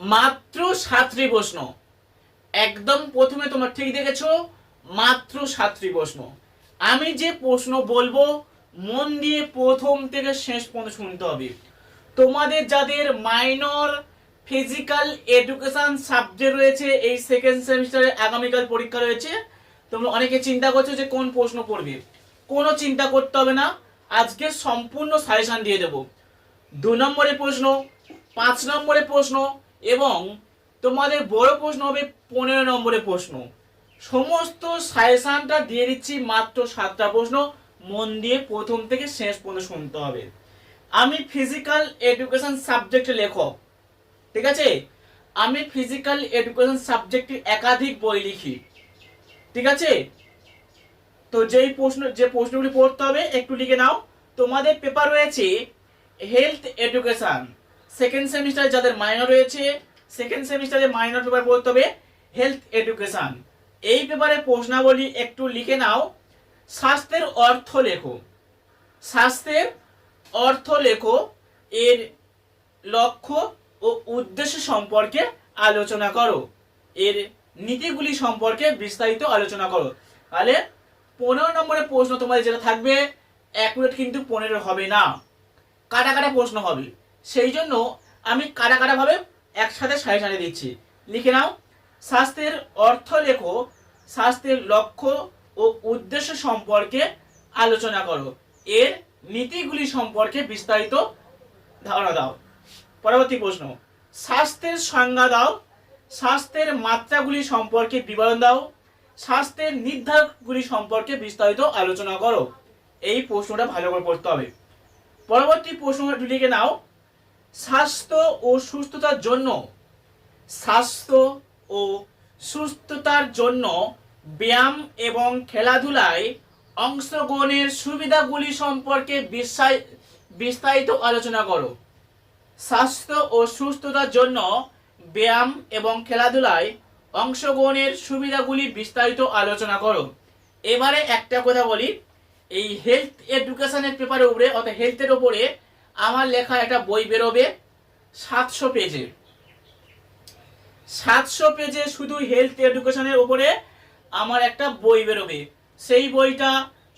মাত্র সাতটি প্রশ্ন একদম প্রথমে তোমরা ঠিক দেখেছ মাত্র সাতটি প্রশ্ন আমি যে প্রশ্ন বলব, মন দিয়ে প্রথম থেকে শেষ পর্যন্ত শুনতে হবে। তোমাদের যাদের মাইনর ফিজিক্যাল এডুকেশন সাবজেক্ট রয়েছে, এই সেকেন্ড সেমিস্টারে আগামীকাল পরীক্ষা রয়েছে, তোমরা অনেকে চিন্তা করছ যে কোন প্রশ্ন পড়বে কোনো চিন্তা করতে হবে না, আজকে সম্পূর্ণ সাজেশন দিয়ে দেবো। দু নম্বরের প্রশ্ন, পাঁচ নম্বরের প্রশ্ন এবং তোমাদের বড় প্রশ্ন হবে পনেরো নম্বরের প্রশ্ন। সমস্ত সাজেশনটা দিয়ে দিচ্ছি মাত্র সাতটা প্রশ্ন। মন দিয়ে প্রথম থেকে শেষ পর্যন্ত শুনতে হবে। আমি ফিজিক্যাল এডুকেশন সাবজেক্টের লেখক, ঠিক আছে? আমি ফিজিক্যাল এডুকেশন সাবজেক্টের একাধিক বই লিখি, ঠিক আছে? তো যেই প্রশ্ন, যে প্রশ্নগুলি পড়তে হবে, একটু লিখে নাও। তোমাদের পেপার রয়েছে হেলথ এডুকেশন সেকেন্ড সেমিস্টারে যাদের মাইনর রয়েছে সেকেন্ড সেমিস্টারে মাইনর পেপার পড়তে হবে হেলথ এডুকেশন এই পেপারে প্রশ্নাবলী একটু লিখে নাও। স্বাস্থ্যের অর্থ লেখো। স্বাস্থ্যের অর্থ লেখো, এর লক্ষ্য ও উদ্দেশ্য সম্পর্কে আলোচনা করো। এর নীতিগুলি সম্পর্কে বিস্তারিত আলোচনা করো। তাহলে পনেরো নম্বরের প্রশ্ন তোমাদের যেটা থাকবে অ্যাকুরেট কিন্তু পনেরো হবে না। কাটা কাটা প্রশ্ন হবে। সেই জন্য আমি কাটা কাটা ভাবে একসাথে সাড়ে সাড়ে দিচ্ছি। লিখে নাও, স্বাস্থ্যের অর্থ লেখো, স্বাস্থ্যের লক্ষ্য ও উদ্দেশ্য সম্পর্কে আলোচনা করো। এর নীতিগুলি সম্পর্কে বিস্তারিত ধারণা দাও। পরবর্তী প্রশ্ন, স্বাস্থ্যের সংজ্ঞা দাও, স্বাস্থ্যের মাত্রাগুলি সম্পর্কে বিবরণ দাও, স্বাস্থ্যের নির্ধারকগুলি সম্পর্কে বিস্তারিত আলোচনা করো। এই প্রশ্নটা ভালো করে পড়তে হবে। পরবর্তী প্রশ্নটা লিখে নাও স্বাস্থ্য ও সুস্থতার জন্য, স্বাস্থ্য ও সুস্থতার জন্য ব্যায়াম এবং খেলাধুলায় অংশগ্রহণের সুবিধাগুলি সম্পর্কে বিস্তারিত আলোচনা করো। স্বাস্থ্য ও সুস্থতার জন্য ব্যায়াম এবং খেলাধুলায় অংশগ্রহণের সুবিধাগুলি বিস্তারিত আলোচনা করো। এবারে একটা কথা বলি, এই হেলথ এডুকেশনের পেপারের উপরে, অর্থাৎ হেলথের উপরে আমার লেখা একটা বই বেরোবে সাতশো পেজে। সাতশো পেজে শুধু হেলথ এডুকেশনের উপরে আমার একটা বই বেরোবে। সেই বইটা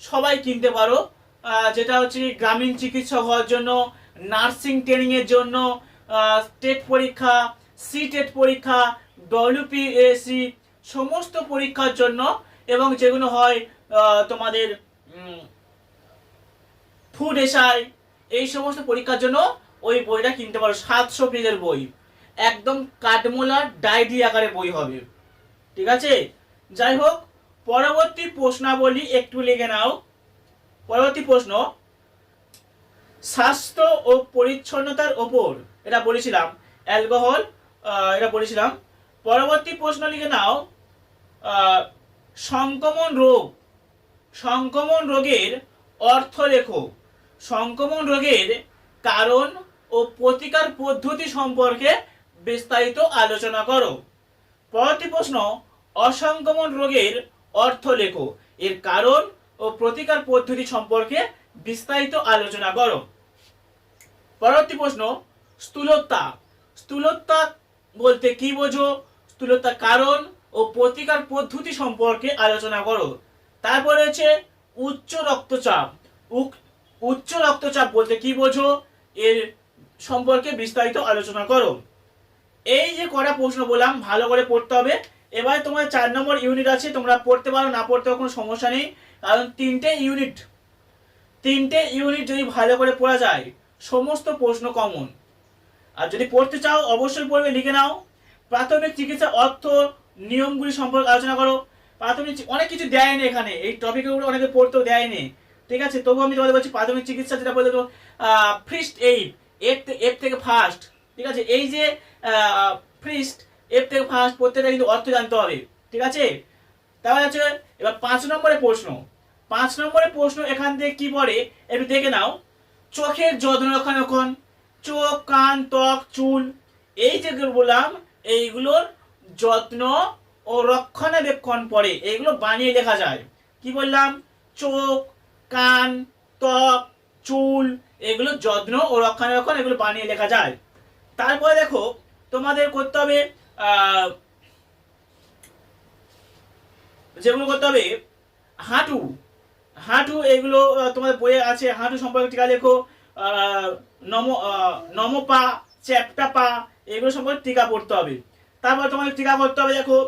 সবাই কিনতে পারো। যেটা হচ্ছে গ্রামীণ চিকিৎসক হওয়ার জন্য, নার্সিং ট্রেনিংয়ের জন্য টেট পরীক্ষা সি টেট পরীক্ষা ডব্লিউপিএসসি সমস্ত পরীক্ষার জন্য এবং যেগুলো হয় তোমাদের ফুড এসআই এই সমস্ত পরীক্ষার জন্য ওই বইটা কিনতে পারো, সাতশো পেজের বই। একদম কাঠমোলা ডায়েরি আকারে বই হবে। ঠিক আছে? যাই হোক, পরবর্তী প্রশ্নাবলী একটু লিখে নাও। পরবর্তী প্রশ্ন, স্বাস্থ্য ও পরিচ্ছন্নতার ওপর, এটা বলেছিলাম, অ্যালকোহল এটা বলেছিলাম। পরবর্তী প্রশ্ন লিখে নাও সংক্রমণ রোগ, সংক্রমণ রোগের অর্থ লেখো। সংক্রমণ রোগের কারণ ও প্রতিকার পদ্ধতি সম্পর্কে বিস্তারিত আলোচনা করো। পরবর্তী প্রশ্ন, অসংক্রমণ রোগের অর্থ লেখো। এর কারণ ও প্রতিকার পদ্ধতি সম্পর্কে বিস্তারিত আলোচনা করো। পরবর্তী প্রশ্ন, স্থূলতা। স্থূলতা বলতে কি বোঝো? স্থূলতা কারণ ও প্রতিকার পদ্ধতি সম্পর্কে আলোচনা করো। তারপর রয়েছে উচ্চ রক্তচাপ উক- উচ্চ রক্তচাপ বলতে কি বোঝো? এর সম্পর্কে বিস্তারিত আলোচনা করো। এই যে কটা প্রশ্ন বললাম, ভালো করে পড়তে হবে। এবার তোমার চার নম্বর ইউনিট আছে, তোমরা পড়তে পারো, না পড়তে পারো কোনো সমস্যা নেই। কারণ তিনটে ইউনিট তিনটে ইউনিট যদি ভালো করে পড়া যায়, সমস্ত প্রশ্ন কমন আর যদি পড়তে চাও, অবশ্যই পড়বে, লিখে নাও। প্রাথমিক চিকিৎসা, অর্থ, নিয়মগুলি সম্পর্কে আলোচনা করো। প্রাথমিক অনেক কিছু দেয়নি এখানে। এই টপিকের উপরে অনেকে পড়তেও দেয়নি ঠিক আছে? তবু আমি তোমাদের বলছি প্রাথমিক চিকিৎসা যেটা বলতে ফ্রিস্ট এইড এফ এফ থেকে ফার্স্ট ঠিক আছে? এই যে ফ্রিস্ট এফ থেকে ফার্স্ট প্রত্যেকটা কিন্তু অর্থ জানতে হবে, ঠিক আছে? তাহলে হচ্ছে, এবার পাঁচ নম্বরের প্রশ্ন। পাঁচ নম্বরের প্রশ্ন এখান থেকে কি পড়ে? একটু দেখে নাও। চোখের যত্ন রক্ষণাবেক্ষণ চোখ, কান, ত্বক, চুল, এই যে বললাম, এইগুলোর যত্ন ও রক্ষণাবেক্ষণ পড়ে এগুলো বানিয়ে লেখা যায়। কি বললাম? চোখ কান, ত্বক, চুল, এগুলো যত্ন ও রক্ষণাবেক্ষণ এগুলো বানিয়ে লেখা যায়। তারপরে দেখো, তোমাদের করতে হবে যেগুলো করতে হবে, হাঁটু। হাঁটু এগুলো তোমাদের বইয়ে আছে, হাঁটু সম্পর্কে টিকা লেখো নম নমপা চ্যাপ্টা পা এগুলো সম্পর্কে টিকা পড়তে হবে। তারপর তোমাদের টিকা করতে হবে, দেখো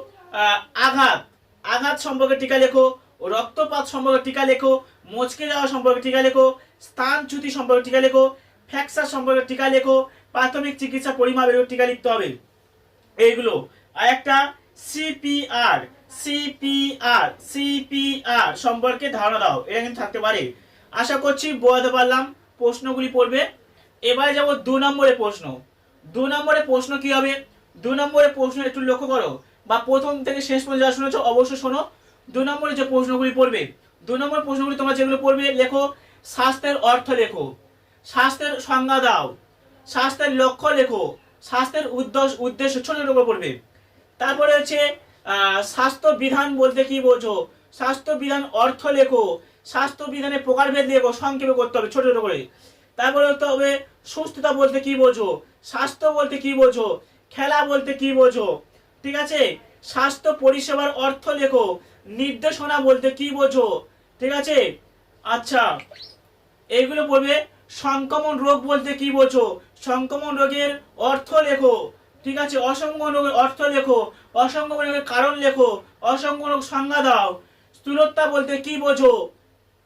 আঘাত। আঘাত সম্পর্কে টিকা লেখো, রক্তপাত সম্পর্কে টিকা লেখো মচকে যাওয়া সম্পর্কে টিকা লেখো স্থানচ্যুতি সম্পর্কে টিকা লেখো ফ্র্যাকচার সম্পর্কে টিকা লেখো, প্রাথমিক চিকিৎসা পরিমাপ এগুলো টিকা লিখতে হবে। এইগুলো। আর একটা, সিপিআর সিপিআর সিপিআর সম্পর্কে ধারণা দাও, এটা কিন্তু থাকতে পারে। আশা করছি বোঝাতে পারলাম, প্রশ্নগুলি পড়বে। এবারে যাব দু নম্বরের প্রশ্ন। দু নম্বরের প্রশ্ন কি হবে? দু নম্বরের প্রশ্ন একটু লক্ষ্য করো, বা প্রথম থেকে শেষ পর্যন্ত যা শুনেছো অবশ্যই শোনো। দু নম্বরে যে প্রশ্নগুলি পড়বে দু নম্বর প্রশ্নগুলি তোমরা যেগুলো পড়বে, লেখো, স্বাস্থ্যের অর্থ লেখো, স্বাস্থ্যের সংজ্ঞা দাও, স্বাস্থ্যের লক্ষ্য লেখো, স্বাস্থ্যের উদ্দেশ্য উদ্দেশ্য ছোট ছোট করে পড়বে। তারপরে হচ্ছে স্বাস্থ্য বিধান বলতে কি বোঝো? স্বাস্থ্য বিধান অর্থ লেখো, স্বাস্থ্য বিধানের প্রকারভেদ লেখো, সংক্ষেপে করতে হবে ছোট ছোট করে। তারপরে হতে হবে, সুস্থতা বলতে কি বোঝো? স্বাস্থ্য বলতে কি বোঝো? খেলা বলতে কি বোঝো? ঠিক আছে? স্বাস্থ্য পরিষেবার অর্থ লেখো, নির্দেশনা বলতে কি বোঝো? ঠিক আছে? আচ্ছা এইগুলো পড়বে সংক্রমণ রোগ বলতে কি বোঝো? সংক্রমণ রোগের অর্থ লেখো, ঠিক আছে? অসংক্রমণ রোগের অর্থ লেখো, অসংক্রমণ রোগের কারণ লেখো, অসংক্রমণ রোগ সংজ্ঞা দাও। স্থূলতা বলতে কি বোঝো?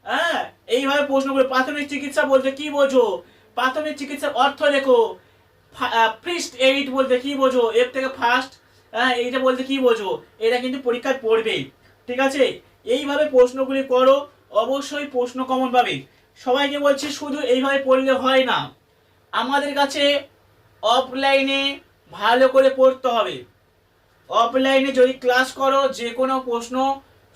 হ্যাঁ এইভাবে প্রশ্নগুলো প্রাথমিক চিকিৎসা বলতে কি বোঝো? প্রাথমিক চিকিৎসার অর্থ লেখো ফ্রিস্ট এইড বলতে কি বোঝো? এর থেকে ফার্স্ট হ্যাঁ এইটা বলতে কি বোঝো? এটা কিন্তু পরীক্ষায় পড়বেই, ঠিক আছে? এইভাবে প্রশ্নগুলি করো, অবশ্যই প্রশ্ন কমন পাবে। সবাইকে বলছি, শুধু এইভাবে পড়লে হয় না। আমাদের কাছে অফলাইনে ভালো করে পড়তে হবে। অফলাইনে যদি ক্লাস করো, যে কোনো প্রশ্ন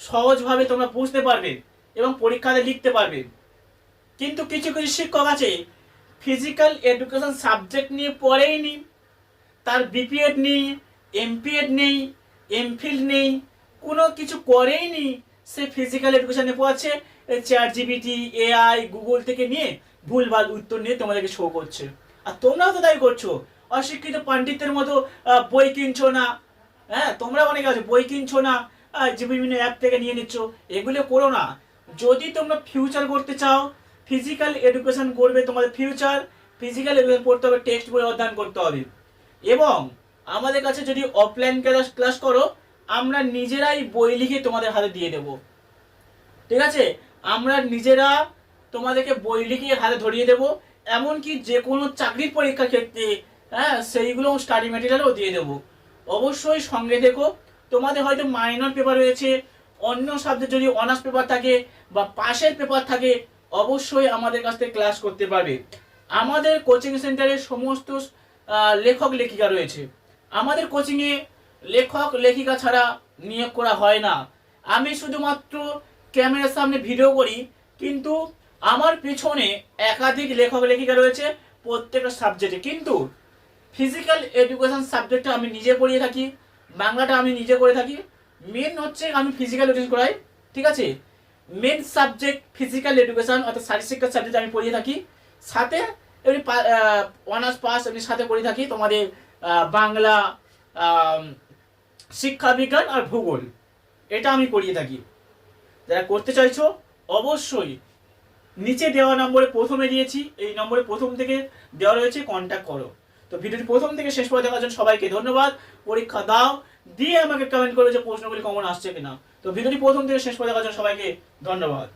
সহজভাবে তোমরা বুঝতে পারবে এবং পরীক্ষাতে লিখতে পারবে। কিন্তু কিছু কিছু শিক্ষক আছে ফিজিক্যাল এডুকেশন সাবজেক্ট নিয়ে পড়েই নি। তার বিপিএড নেই এমপিএড নেই এমফিল নেই, কোনো কিছু করেই নি। সে ফিজিক্যাল এডুকেশনে পড়াচ্ছে চ্যাট জিবিটি এআই গুগল থেকে নিয়ে ভুলভাল উত্তর নিয়ে তোমাদেরকে শো করছে। আর তোমরাও তো তাই করছ। অশিক্ষিত পণ্ডিতের মতো বই কিনছো না। হ্যাঁ তোমরা অনেকে আছো, বই কিনছো না। যে বিভিন্ন অ্যাপ থেকে নিয়ে নিচ্ছ, এগুলো করো না। যদি তোমরা ফিউচার করতে চাও ফিজিক্যাল এডুকেশন করবে তোমাদের ফিউচার ফিজিক্যাল এডুকেশন পড়তে হবে টেক্সট বই অধ্যয়ন করতে হবে। এবং আমাদের কাছে যদি অফলাইন ক্লাস ক্লাস করো আমরা নিজেরাই বই লিখে তোমাদের হাতে দিয়ে দেব। ঠিক আছে? আমরা নিজেরা তোমাদেরকে বই লিখে হাতে ধরিয়ে দেব, এমনকি যে কোনো চাকরির পরীক্ষার ক্ষেত্রে হ্যাঁ সেইগুলো স্টাডি মেটেরিয়ালও দিয়ে দেবো। অবশ্যই সঙ্গে দেখো, তোমাদের হয়তো মাইনর পেপার রয়েছে, অন্য সাবজেক্ট যদি অনার্স পেপার থাকে বা পাশের পেপার থাকে, অবশ্যই আমাদের কাছ থেকে ক্লাস করতে পারবে। আমাদের কোচিং সেন্টারে সমস্ত লেখক লেখিকা রয়েছে। আমাদের কোচিংয়ে লেখক, লেখিকা ছাড়া নিয়োগ করা হয় না। আমি শুধুমাত্র ক্যামেরার সামনে ভিডিও করি, কিন্তু আমার পিছনে একাধিক লেখক, লেখিকা রয়েছে প্রত্যেকটা সাবজেক্টে কিন্তু ফিজিক্যাল এডুকেশন সাবজেক্টটা আমি নিজে পড়িয়ে থাকি, বাংলাটা আমি নিজে করে থাকি। মেন হচ্ছে আমি ফিজিক্যাল এডুকেশন করাই, ঠিক আছে? মেন সাবজেক্ট ফিজিক্যাল এডুকেশন অর্থাৎ শারীরশিক্ষার সাবজেক্ট আমি পড়িয়ে থাকি। সাথে এমনি অনার্স পাস এমনি সাথে পড়ে থাকি। তোমাদের বাংলা শিক্ষা বিজ্ঞান আর ভূগোল। এটা আমি করিয়ে থাকি। যারা করতে চাইছো, অবশ্যই নিচে দেওয়া নম্বরে প্রথমে দিয়েছি, এই নম্বরে প্রথম থেকে দেওয়া রয়েছে কন্ট্যাক্ট করো। তো ভিডিওটি প্রথম থেকে শেষ পর্যন্ত দেখার জন্য সবাইকে ধন্যবাদ। পরীক্ষা দাও, দিয়ে আমাকে কমেন্ট করো যে প্রশ্নগুলি কমন আসছে কিনা। তো ভিডিওটি প্রথম থেকে শেষ পর্যন্ত দেখার জন্য সবাইকে ধন্যবাদ।